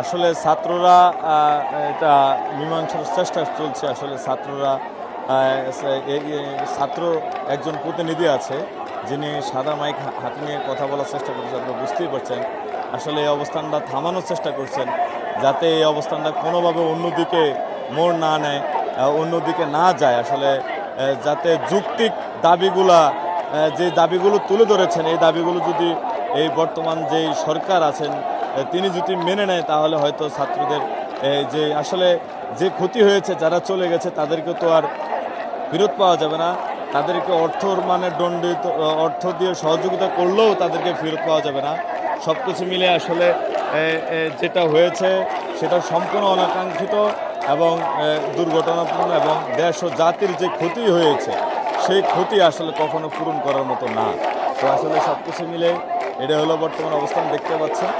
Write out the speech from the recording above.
আসলে ছাত্ররা এটা মীমাংসার চেষ্টা চলছে আসলে ছাত্ররা ছাত্র একজন প্রতিনিধি আছে, যিনি সাদা মাইক হাতে নিয়ে কথা বলার চেষ্টা করছেন আপনারা বুঝতেই পারছেন। আসলে এই অবস্থানটা থামানোর চেষ্টা করছেন, যাতে এই অবস্থানটা কোনোভাবে অন্যদিকে মোড় না নেয় অন্যদিকে না যায়। আসলে যাতে যুক্তিক দাবিগুলা যে দাবিগুলো তুলে ধরেছেন, এই দাবিগুলো যদি এই বর্তমান যেই সরকার আছেন তিনি যদি মেনে নেয়, তাহলে হয়তো ছাত্রদের যে আসলে যে ক্ষতি হয়েছে, যারা চলে গেছে, তাদেরকে তো আর ফেরত পাওয়া যাবে না। তাদেরকে অর্থর মানে দণ্ডিত অর্থ দিয়ে সহযোগিতা করলেও তাদেরকে ফেরত পাওয়া যাবে না। সব কিছু মিলে আসলে যেটা হয়েছে, সেটা সম্পূর্ণ অনাকাঙ্ক্ষিত এবং দুর্ঘটনাপূর্ণ এবং দেশ ও জাতির যে ক্ষতি হয়েছে, সেই ক্ষতি আসলে কখনো পূরণ করার মতো না। তো আসলে সব কিছু মিলে এটা হলো বর্তমান অবস্থান, দেখতে পাচ্ছেন।